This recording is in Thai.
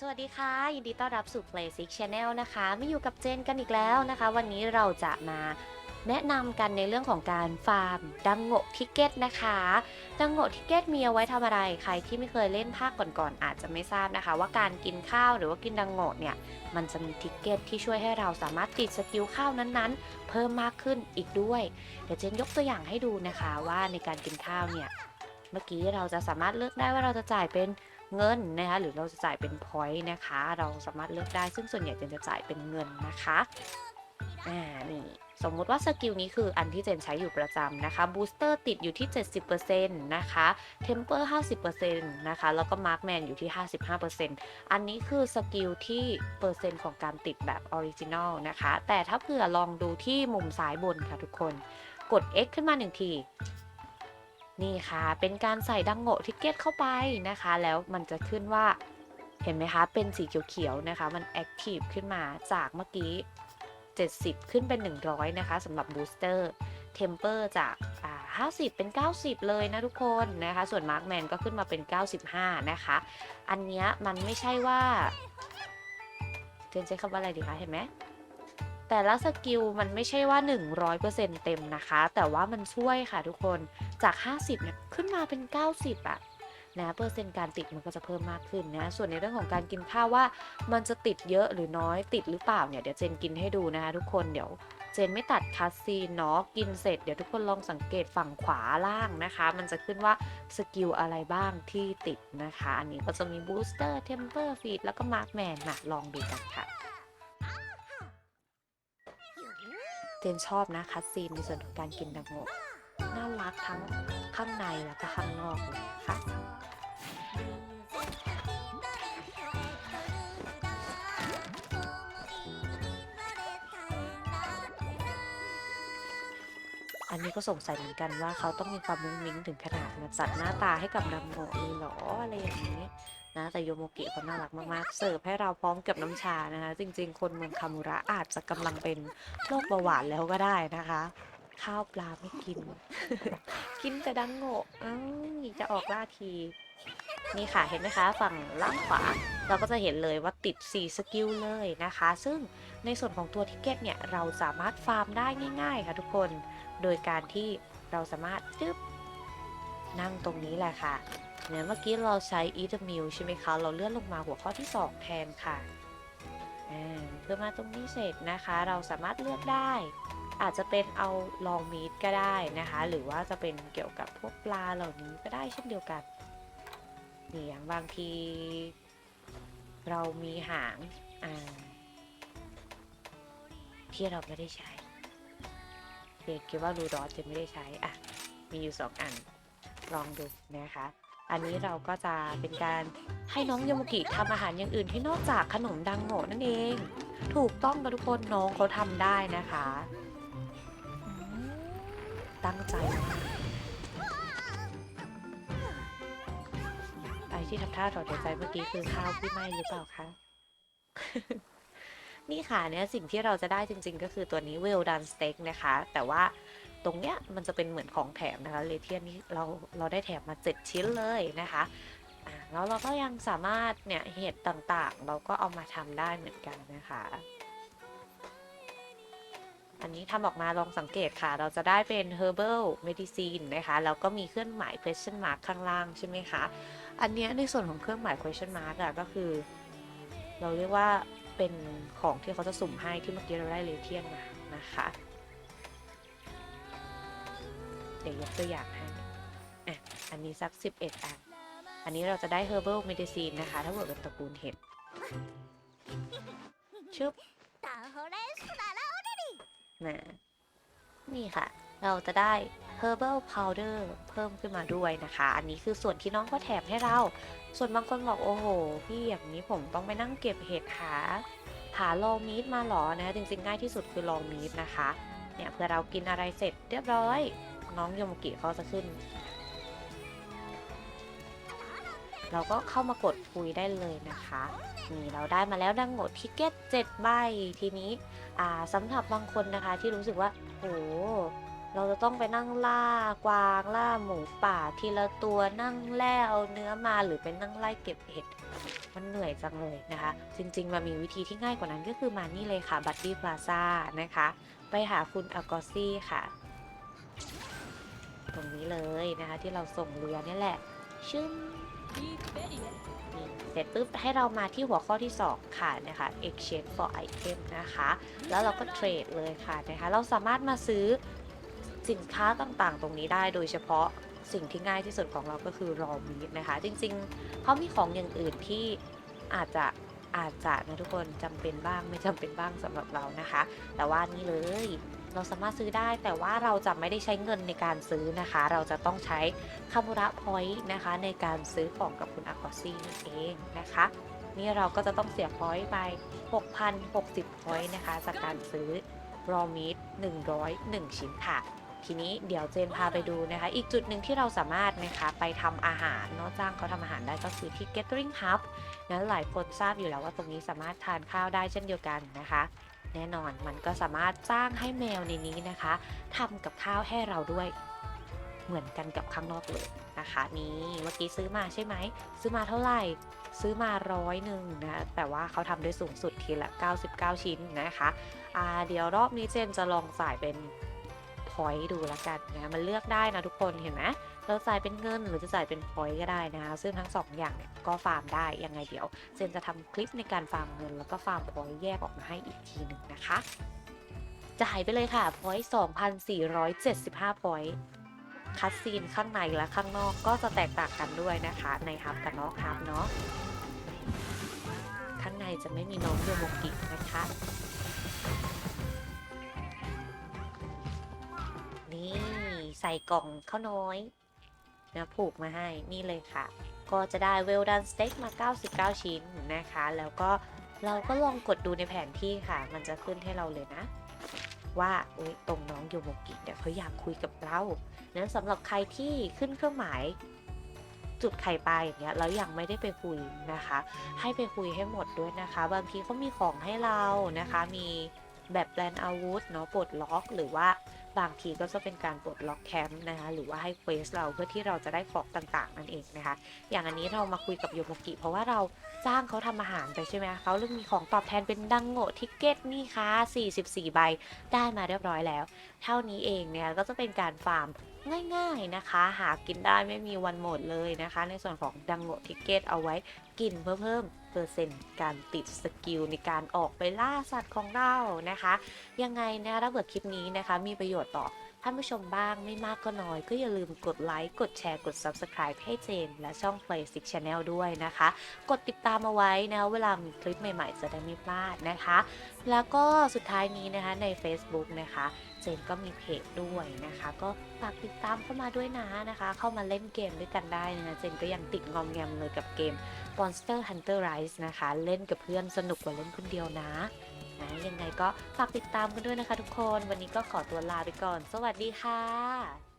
สวัสดีค่ะ ยินดีต้อนรับสู่ Play Six Channel นะคะมาอยู่กับเจนกันอีกแล้วนะคะ วันนี้เราจะมาแนะนำกันในเรื่องของการฟาร์มดังโงะทิกเก็ตนะคะดังโงะทิกเก็ตมีเอาไว้ทำอะไรใครที่ไม่เคยเล่นภาคก่อนๆอาจจะไม่ทราบนะคะ ว่าการกินข้าวหรือว่ากินดังโงะเนี่ยมันจะมีทิกเก็ตที่ช่วยให้เราสามารถติดสกิลข้าวนั้นๆ เพิ่มมากขึ้นอีกด้วย เดี๋ยวเจนยกตัวอย่างให้ดูนะคะว่าในการกินข้าวเนี่ยเมื่อกี้เราจะสามารถเลือกได้ว่าเราจะจ่ายเป็น เงินนะคะหรือเราจะจ่ายเป็น point นะคะ เราสามารถเลือกได้ซึ่งส่วนใหญ่เจนจะจ่ายเป็นเงินนะคะอ่านี่สมมุติว่าสกิลนี้คืออันที่เจนใช้อยู่ประจำนะคะบูสเตอร์ติดอยู่ที่ 70%นะคะเทมเปอร์50%นะคะแล้วก็มาร์คแมนอยู่ที่ 55%อันนี้คือสกิลที่เปอร์เซ็นต์ของการติดแบบออริจินอลนะคะ แต่ถ้าเผื่อลองดูที่มุมซ้ายบนค่ะทุกคน กด X ขึ้นมาหนึ่งที นี่ค่ะ เป็นการใส่ดังโงทิกเก็ตเข้าไปนะคะ แล้วมันจะขึ้นว่าเห็นไหมคะ เป็นสีเขียวๆนะคะ มันแอคทีฟขึ้นมาจากเมื่อกี้ 70 ขึ้นเป็น 100 นะคะสำหรับบูสเตอร์เทมเปอร์จากา50 เป็น 90 เลยนะทุกคนนะคะ ส่วนมาร์กแมนก็ขึ้นมาเป็น 95 นะคะ อันเนี้ยมันไม่ใช่ว่าเจนใช้คำว่าอะไรดีคะ เห็นไหม แต่ละสกิลมันไม่ใช่ว่า 100%เต็มนะคะ แต่ว่ามันช่วยค่ะทุกคนจาก 50เนี่ยขึ้นมาเป็น 90อะนะเปอร์เซ็นต์การติดมันก็จะเพิ่มมากขึ้นนะ ส่วนในเรื่องของการกินข้าวว่า มันจะติดเยอะหรือน้อยติดหรือเปล่าเนี่ยเดี๋ยวเจนกินให้ดูนะคะทุกคนเดี๋ยวเจนไม่ตัดคัสซีนเนาะกินเสร็จเดี๋ยวทุกคนลองสังเกตฝั่งขวาล่างนะคะ มันจะขึ้นว่าสกิลอะไรบ้างที่ติดนะคะ อันนี้ก็จะมีบูสเตอร์เทมเปอร์ฟีดแล้วก็มาร์คแมนนะลองดูกันค่ะ จนชอบนะคัสซีนในส่วนของการกินดังโงะน่ารักทั้งข้างในแล้วก็ข้างนอกเลยนะคะอันนี้ก็สงสัยเหมือนกันว่าเขาต้องมีความมุ้งมิ้งถึงขนาดมาจัดหน้าตาให้กับดังโงะเลยเหรออะไรอย่างนี้ นะแต่โยโมกิเขาน่ารักมากๆ เสิร์ฟให้เราพร้อมกับน้ำชานะคะ จริงๆ คนเมืองคามุระอาจจะกำลังเป็นโรคเบาหวานแล้วก็ได้นะคะ ข้าวปลาไม่กิน กินแต่ดังโงะอ้าวจะออกล่าทีนี่ค่ะเห็นไหมคะ ฝั่งล่างขวาเราก็จะเห็นเลยว่าติด 4 สกิลเลยนะคะ ซึ่งในส่วนของตัวทิกเก็ตเนี่ย เราสามารถฟาร์มได้ง่าย ๆ ค่ะทุกคน โดยการที่เราสามารถจึ๊บนั่งตรงนี้แหละค่ะ เนี่ยเมื่อกี้เราใช้ eat a meal ใช่ไหมคะ เราเลื่อนลงมาหัวข้อที่ 2 แทนค่ะเพื่อมาตรงนี้เสร็จนะคะ เราสามารถเลือกได้ อาจจะเป็นเอาลองมีดก็ได้นะคะ หรือว่าจะเป็นเกี่ยวกับพวกปลาเหล่านี้ก็ได้เช่นเดียวกันนี่ยบางที เรามีหางที่เราไม่ได้ใช้เด็กคิดว่ารูดอสจะไม่ได้ใช้อะมีอยู่สองอัน ลองดูนะคะ อันนี้เราก็จะเป็นการให้น้องยามุกิทำอาหารอย่างอื่นที่นอกจากขนมดังโงะนั่นเอง ถูกต้องกับทุกคนน้องเขาทำได้นะคะ ตั้งใจไอที่ทำท่าถอดใจเมื่อกี้คือข้าวที่ไม้หรือเปล่าคะนี่ค่ะเนี่ยสิ่งที่เราจะได้จริงๆ ก็คือตัวนี้ well done steak นะคะ แต่ว่า ตรงเนี้ยมันจะเป็นเหมือนของแถมนะคะเลเทียนนี้เราเราได้แถมมา 7 ชิ้นเลยนะคะอ่าแล้วเราก็ยังสามารถเนี่ยเห็ดต่างๆ เราก็เอามาทำได้เหมือนกันนะคะ อันนี้ทำออกมาลองสังเกตค่ะ เราจะได้เป็น herbal medicine นะคะแล้วก็มีเครื่องหมาย question mark ข้างล่างใช่ไหมคะ อันเนี้ยในส่วนของเครื่องหมาย question mark อะก็คือ เราเรียกว่าเป็นของที่เขาจะสุ่มให้ที่เมื่อกี้เราได้เลเทียนมานะคะ ดี๋ยวยกตัวอย่างให้อะอันนี้สัก 11 อัน อันนี้เราจะได้ herbal medicine นะคะ ถ้าเกิดเป็นตระกูลเห็ดชึบนะนี่ค่ะ เราจะได้ herbal powder เพิ่มขึ้นมาด้วยนะคะ อันนี้คือส่วนที่น้องก็แถมให้เรา ส่วนบางคนบอกโอ้โห พี่อย่างนี้ผมต้องไปนั่งเก็บเห็ดหาหาลองมีดมาหรอนะจริงๆง่ายที่สุดคือลองมีดนะคะ เนี่ยเพื่อเรากินอะไรเสร็จเรียบร้อย น้องยมกิเขาจะขึ้น เราก็เข้ามากดคุยได้เลยนะคะนี่เราได้มาแล้วดังโงดทิกเก็ต7ใบทีนี้อ่าสำหรับบางคนนะคะที่รู้สึกว่าโอ้เราจะต้องไปนั่งล่ากวางล่าหมูป่า ทีละตัวนั่งแล่เอาเนื้อมาหรือไปนั่งไล่เก็บเห็ดมันเหนื่อยจังเลยนะคะ จริงๆมันมีวิธีที่ง่ายกว่านั้นก็คือมานี่เลยค่ะบัตตี้พลาซ่านะคะ ไปหาคุณอากอซี่ค่ะ เลยนะคะที่เราส่งเรือนี่แหละชึ้นเสร็จปุ๊บให้เรามาที่หัวข้อที่ 2 ค่ะนะคะ exchange for item นะคะ แล้วเราก็เทรดเลยค่ะนะคะเราสามารถมาซื้อสินค้าต่างๆ ตรงนี้ได้โดยเฉพาะสิ่งที่ง่ายที่สุดของเราก็คือ raw meat นะคะ จริงๆเขามีของอย่างอื่นที่อาจจะอาจจะนะทุกคนจำเป็นบ้างไม่จำเป็นบ้างสำหรับเรานะคะ แต่ว่านี่เลย เราสามารถซื้อได้ แต่ว่าเราจะไม่ได้ใช้เงินในการซื้อนะคะ เราจะต้องใช้คามุระพอยต์นะคะ ในการซื้อของกับคุณอากอซี่นั่นเองนะคะนี่เราก็จะต้องเสียพอยต์ไป6,060พอยต์นะคะ จากการซื้อ raw meat 101 ชิ้นค่ะ ทีนี้เดี๋ยวเจนพาไปดูนะคะ อีกจุดหนึ่งที่เราสามารถนะคะไปทำอาหารเนาะจ้างเขาทำอาหารได้ก็คือที่ Gathering Hub นั้นหลายคนทราบอยู่แล้วว่าตรงนี้สามารถทานข้าวได้เช่นเดียวกันนะคะ แน่นอน มันก็สามารถจ้างให้แมวในนี้นะคะทำกับข้าวให้เราด้วยเหมือนกันกับข้างนอกเลยนะคะนี่เมื่อกี้ซื้อมาใช่ไหม ซื้อมาเท่าไหร่ ซื้อมาร้อยหนึ่งนะแต่ว่าเขาทำได้สูงสุดทีละ 99 ชิ้นนะคะอ่าเดี๋ยวรอบนี้เจนจะลองจ่ายเป็นพอยต์ดูและกันนะมันเลือกได้นะทุกคนเห็นไหม เราจ่ายเป็นเงินหรือจะจ่ายเป็นพอยต์ก็ได้นะคะ ซึ่งทั้งสองอย่างเนี่ยก็ฟาร์มได้ยังไงเดี๋ยวเจนจะทำคลิปในการฟาร์มเงิน แล้วก็ฟาร์มพอยต์แยกออกมาให้อีกทีหนึ่งนะคะจ่ายไปเลยค่ะพอยต์2,475พอยต์คัดซีนข้างในและข้างนอกก็จะแตกต่างกันด้วยนะคะ ในฮับกับนอกฮับเนาะข้างในจะไม่มีน้องโยโมกินะคะ นี่ใส่กล่องข้าวน้อย นะผูกมาให้นี่เลยค่ะ ก็จะได้ well done steak มา 99 ชิ้นนะคะ แล้วก็เราก็ลองกดดูในแผนที่ค่ะ มันจะขึ้นให้เราเลยนะ ว่าอุ๊ยตรงน้องโยโมกิเนี่ยเขาอยากคุยกับเรานั้นสำหรับใครที่ขึ้นเครื่องหมายจุดไข่ปลาอย่างเงี้ยแล้วยังไม่ได้ไปคุยนะคะ ให้ไปคุยให้หมดด้วยนะคะ บางทีเขามีของให้เรานะคะ มีแบบแปลนอาวุธเนาะปลดล็อกหรือว่า บางทีก็จะเป็นการปลดล็อกแคมป์นะคะหรือว่าให้เควสเราเพื่อที่เราจะได้ของต่างๆ นั่นเองนะคะ อย่างอันนี้เรามาคุยกับโยโมกิ เพราะว่าเราจ้างเขาทำอาหารไปใช่ไหมเขาเรื่องมีของตอบแทนเป็นดังโง่ทิกเก็ตนี่ค่ะ44 ใบได้มาเรียบร้อยแล้ว เท่านี้เองเนี่ยก็จะเป็นการฟาร์ม ง่ายๆนะคะ หากินได้ไม่มีวันหมดเลยนะคะ ในส่วนของดังโงทิกเก็ตเอาไว้กินเพื่อเพิ่มเปอร์เซ็นต์การติดสกิลในการออกไปล่าสัตว์ของเรานะคะ ยังไงนะถ้าเกิดคลิปนี้นะคะ มีประโยชน์ต่อท่านผู้ชมบ้างไม่มากก็น้อย ก็อย่าลืมกดไลค์ กดแชร์กด Subscribe ให้เจน และช่อง Play Six Channel ด้วยนะคะ กดติดตามเอาไว้นะเวลามีคลิปใหม่ๆ จะได้ไม่พลาดนะคะ แล้วก็สุดท้ายนี้นะคะใน Facebook นะคะ เจนก็มีเพจด้วยนะคะ ก็ฝากติดตามเข้ามาด้วยนะนะคะ เข้ามาเล่นเกมด้วยกันได้นะเจนก็ยังติดงอมแงมเลยกับเกม Monster Hunter Rise นะคะ เล่นกับเพื่อนสนุกกว่าเล่นคนเดียวนะนะยังไงก็ฝากติดตามกันด้วยนะคะทุกคน วันนี้ก็ขอตัวลาไปก่อน สวัสดีค่ะ